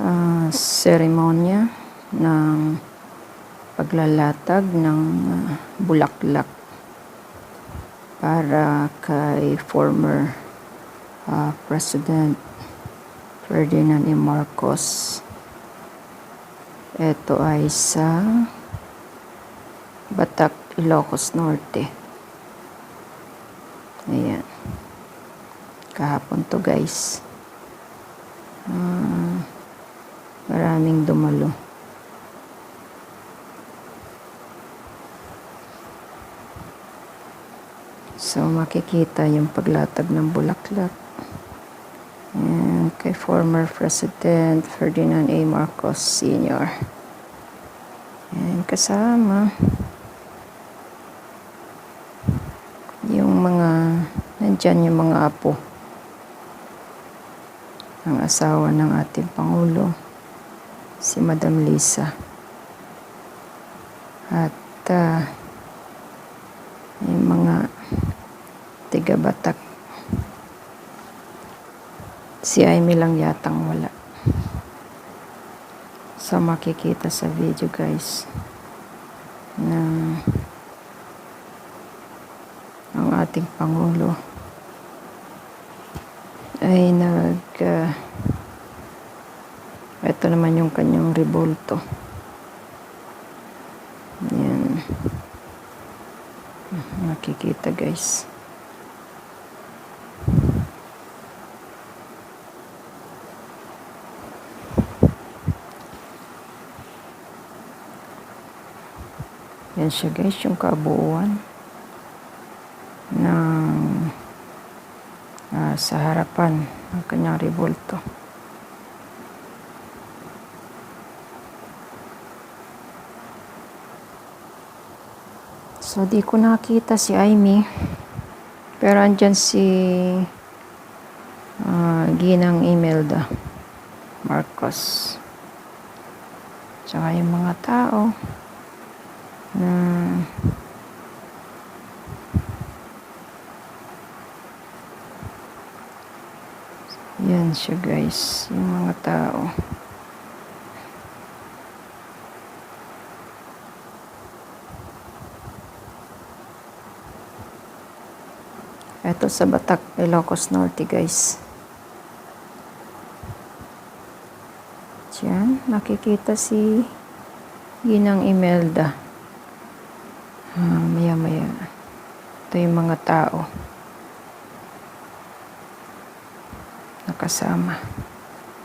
ah, seremonya ng paglalatag ng ah, bulaklak para kay former ah, President Ferdinand E. Marcos. Ito ay sa Batak, Ilocos Norte. Ayan. Kahapon to guys. Ah, maraming dumalo. So makikita yung paglatag ng bulaklak. Ayan, kay former President Ferdinand A. Marcos Sr. Ayan, kasama yung mga nandyan yung mga apo ang asawa ng ating Pangulo si Madam Lisa. At ah, yung mga tiga-batak. Si Amy lang yatang wala. So makikita sa video guys na ang ating Pangulo ay nag uh, ito naman yung kanyang revolto yan makikita guys. Yan siya guys yung kabuuan ng ah, sa harapan ng kanyang revolto. So, di ko nakita si Amy. Pero andyan si ah, Ginang Imelda Marcos. Tsaka yung mga tao na Yan siya guys, yung mga tao. Ito sa Batak, Ilocos Norte guys. Diyan, nakikita si Ginang Imelda. Ah, maya maya. Ito yung mga tao. nakasama.